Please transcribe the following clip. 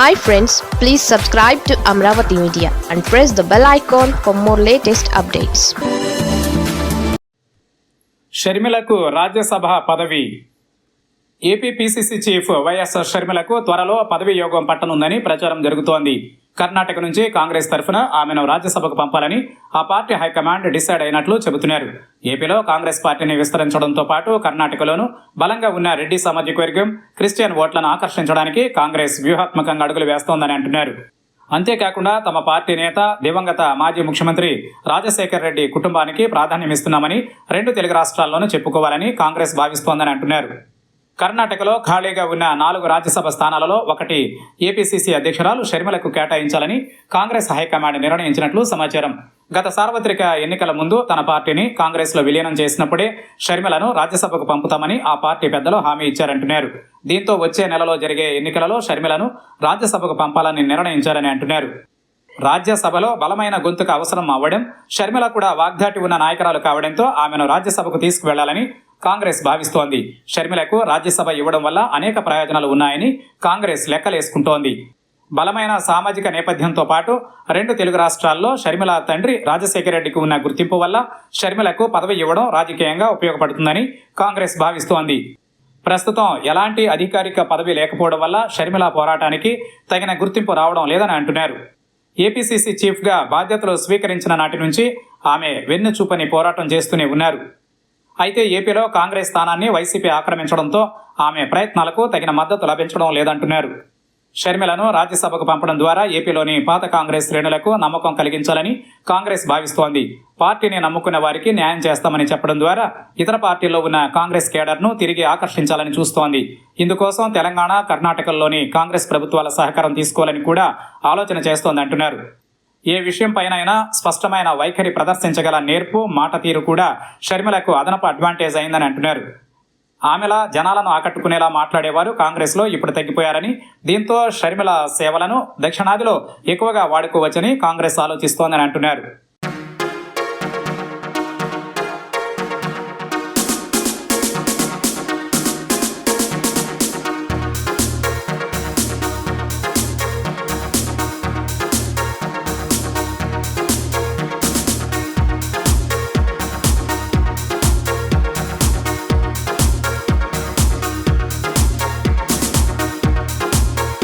Hi friends please subscribe to Amaravati media and press the bell icon for more latest updates షర్మిలకు రాజ్యసభ పదవి. AP PCC chief YS షర్మిలకు త్వరలో పదవి యోగం పట్టనుందని ప్రచారం జరుగుతోంది. కర్ణాటక నుంచి కాంగ్రెస్ తరఫున ఆమెను రాజ్యసభకు పంపాలని ఆ పార్టీ హైకమాండ్ డిసైడ్ అయినట్లు చెబుతున్నారు. ఏపీలో కాంగ్రెస్ పార్టీని విస్తరించడంతో పాటు కర్ణాటకలోనూ బలంగా ఉన్న రెడ్డి సామాజిక వర్గం క్రిస్టియన్ ఓట్లను ఆకర్షించడానికి కాంగ్రెస్ వ్యూహాత్మకంగా అడుగులు వేస్తోందని అంటున్నారు. అంతేకాకుండా తమ పార్టీ నేత దివంగత మాజీ ముఖ్యమంత్రి రాజశేఖర్ రెడ్డి కుటుంబానికి ప్రాధాన్యమిస్తున్నామని రెండు తెలుగు రాష్ట్రాల్లోనూ చెప్పుకోవాలని కాంగ్రెస్ భావిస్తోందని అంటున్నారు. కర్ణాటకలో ఖాళీగా ఉన్న నాలుగు రాజ్యసభ స్థానాలలో ఒకటి ఏపీసీసీ అధ్యక్షురాలు షర్మిలకు కేటాయించాలని కాంగ్రెస్ హైకమాండ్ నిర్ణయించినట్లు సమాచారం. గత సార్వత్రిక ఎన్నికల ముందు తన పార్టీని కాంగ్రెస్లో విలీనం చేసినప్పుడే షర్మిలను రాజ్యసభకు పంపుతామని ఆ పార్టీ పెద్దలు హామీ ఇచ్చారంటున్నారు. దీంతో వచ్చే నెలలో జరిగే ఎన్నికలలో షర్మిలను రాజ్యసభకు పంపాలని నిర్ణయించారని అంటున్నారు. రాజ్యసభలో బలమైన గొంతుకు అవసరం అవ్వడం షర్మిల కూడా వాగ్దాటి ఉన్న నాయకురాలు కావడంతో ఆమెను రాజ్యసభకు తీసుకువెళ్ళాలని కాంగ్రెస్ భావిస్తోంది. షర్మిలకు రాజ్యసభ ఇవ్వడం వల్ల అనేక ప్రయోజనాలు ఉన్నాయని కాంగ్రెస్ లెక్కలేసుకుంటోంది. బలమైన సామాజిక నేపథ్యంతో పాటు రెండు తెలుగు రాష్ట్రాల్లో షర్మిల తండ్రి రాజశేఖర రెడ్డికి ఉన్న గుర్తింపు వల్ల షర్మిలకు పదవి ఇవ్వడం రాజకీయంగా ఉపయోగపడుతుందని కాంగ్రెస్ భావిస్తోంది. ప్రస్తుతం ఎలాంటి అధికారిక పదవి లేకపోవడం వల్ల షర్మిల పోరాటానికి తగిన గుర్తింపు రావడం లేదని అంటున్నారు. ఏపీసీసీ చీఫ్గా బాధ్యతలు స్వీకరించిన నాటి నుంచి ఆమె వెన్ను చూపని పోరాటం చేస్తూనే ఉన్నారు. అయితే ఏపీలో కాంగ్రెస్ స్థానాన్ని వైసీపీ ఆక్రమించడంతో ఆమె ప్రయత్నాలకు తగిన మద్దతు లభించడం లేదంటున్నారు. షర్మిలను రాజ్యసభకు పంపడం ద్వారా ఏపీలోని పాత కాంగ్రెస్ శ్రేణులకు నమ్మకం కలిగించాలని కాంగ్రెస్ భావిస్తోంది. పార్టీని నమ్ముకున్న వారికి న్యాయం చేస్తామని చెప్పడం ద్వారా ఇతర పార్టీల్లో ఉన్న కాంగ్రెస్ కేడర్ను తిరిగి ఆకర్షించాలని చూస్తోంది. ఇందుకోసం తెలంగాణ కర్ణాటకల్లోని కాంగ్రెస్ ప్రభుత్వాల సహకారం తీసుకోవాలని కూడా ఆలోచన చేస్తోంది అంటున్నారు. ఏ విషయంపైనైనా స్పష్టమైన వైఖరి ప్రదర్శించగల నేర్పు మాట తీరు కూడా షర్మిలకు అదనపు అడ్వాంటేజ్ అయిందని అంటున్నారు. ఆమెలా జనాలను ఆకట్టుకునేలా మాట్లాడేవారు కాంగ్రెస్లో ఇప్పుడు తగ్గిపోయారని దీంతో షర్మిల సేవలను దక్షిణాదిలో ఎక్కువగా వాడుకోవచ్చని కాంగ్రెస్ ఆలోచిస్తోందని అంటున్నారు.